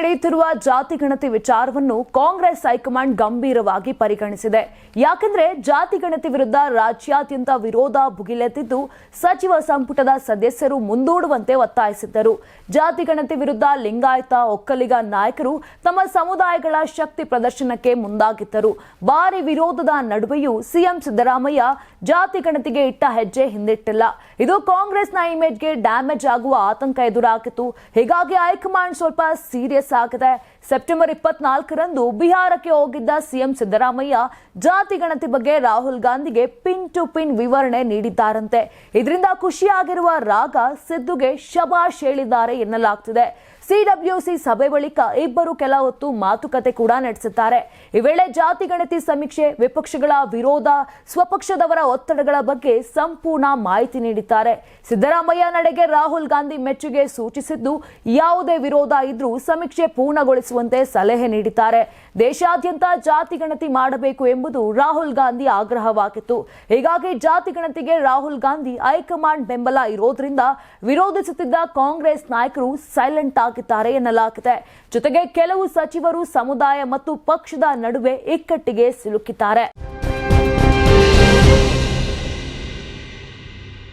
ನಡೆಯುತ್ತಿರುವ ಜಾತಿ ಗಣತಿ ವಿಚಾರವನ್ನು ಕಾಂಗ್ರೆಸ್ ಹೈಕಮಾಂಡ್ ಗಂಭೀರವಾಗಿ ಪರಿಗಣಿಸಿದೆ. ಯಾಕೆಂದ್ರೆ ಜಾತಿ ಗಣತಿ ವಿರುದ್ಧ ರಾಜ್ಯಾದ್ಯಂತ ವಿರೋಧ ಭುಗಿಲೆದ್ದಿದ್ದು ಸಚಿವ ಸಂಪುಟದ ಸದಸ್ಯರು ಮುಂದೂಡುವಂತೆ ಒತ್ತಾಯಿಸಿದ್ದರು. ಜಾತಿ ಗಣತಿ ವಿರುದ್ಧ ಲಿಂಗಾಯತ ಒಕ್ಕಲಿಗ ನಾಯಕರು ತಮ್ಮ ಸಮುದಾಯಗಳ ಶಕ್ತಿ ಪ್ರದರ್ಶನಕ್ಕೆ ಮುಂದಾಗಿದ್ದರು. ಭಾರಿ ವಿರೋಧದ ನಡುವೆಯೂ ಸಿಎಂ ಸಿದ್ದರಾಮಯ್ಯ ಜಾತಿ ಗಣತಿಗೆ ಇಟ್ಟ ಹೆಜ್ಜೆ ಹಿಂದಿಟ್ಟಿಲ್ಲ. ಇದು ಕಾಂಗ್ರೆಸ್ನ ಇಮೇಜ್ಗೆ ಡ್ಯಾಮೇಜ್ ಆಗುವ ಆತಂಕ ಎದುರಾಗಿತ್ತು. ಹೀಗಾಗಿ ಹೈಕಮಾಂಡ್ ಸ್ವಲ್ಪ ಸೀರಿಯಸ್ ಆಗಿದೆ. ಸೆಪ್ಟೆಂಬರ್ ಇಪ್ಪತ್ನಾಲ್ಕರಂದು ಬಿಹಾರಕ್ಕೆ ಹೋಗಿದ್ದ ಸಿಎಂ ಸಿದ್ದರಾಮಯ್ಯ ಜಾತಿ ಗಣತಿ ಬಗ್ಗೆ ರಾಹುಲ್ ಗಾಂಧಿಗೆ ಪಿನ್ ಟು ಪಿನ್ ವಿವರಣೆ ನೀಡಿದ್ದಾರಂತೆ. ಇದರಿಂದ ಖುಷಿಯಾಗಿರುವ ರಾಗ ಸಿದ್ದುಗೆ ಶಬಾಷ್ ಹೇಳಿದ್ದಾರೆ ಎನ್ನಲಾಗ್ತಿದೆ. ಸಿಡಬ್ಲ್ಯೂಸಿ ಸಭೆ ಬಳಿಕ ಇಬ್ಬರು ಕೆಲ ಹೊತ್ತು ಮಾತುಕತೆ ಕೂಡ ನಡೆಸುತ್ತಾರೆ. ಈ ವೇಳೆ ಜಾತಿ ಗಣತಿ ಸಮೀಕ್ಷೆ ವಿಪಕ್ಷಗಳ ವಿರೋಧ, ಸ್ವಪಕ್ಷದವರ ಒತ್ತಡಗಳ ಬಗ್ಗೆ ಸಂಪೂರ್ಣ ಮಾಹಿತಿ ನೀಡಿದ್ದಾರೆ. ಸಿದ್ದರಾಮಯ್ಯ ನಡೆಗೆ ರಾಹುಲ್ ಗಾಂಧಿ ಮೆಚ್ಚುಗೆ ಸೂಚಿಸಿದ್ದು, ಯಾವುದೇ ವಿರೋಧ ಇದ್ರೂ ಸಮೀಕ್ಷೆ ಪೂರ್ಣಗೊಳಿಸುವಂತೆ ಸಲಹೆ ನೀಡಿದ್ದಾರೆ. ದೇಶಾದ್ಯಂತ ಜಾತಿ ಗಣತಿ ಮಾಡಬೇಕು ಎಂಬುದು ರಾಹುಲ್ ಗಾಂಧಿ ಆಗ್ರಹವಾಗಿತ್ತು. ಹೀಗಾಗಿ ಜಾತಿ ಗಣತಿಗೆ ರಾಹುಲ್ ಗಾಂಧಿ ಹೈಕಮಾಂಡ್ ಬೆಂಬಲ ಇರೋದ್ರಿಂದ ವಿರೋಧಿಸುತ್ತಿದ್ದ ಕಾಂಗ್ರೆಸ್ ನಾಯಕರು ಸೈಲೆಂಟ್ ಆಗಿದ್ದಾರೆ ಎನ್ನಲಾಗಿದೆ. ಜೊತೆಗೆ ಕೆಲವು ಸಚಿವರು ಸಮುದಾಯ ಮತ್ತು ಪಕ್ಷದ ನಡುವೆ ಇಕ್ಕಟ್ಟಿಗೆ ಸಿಲುಕಿದ್ದಾರೆ.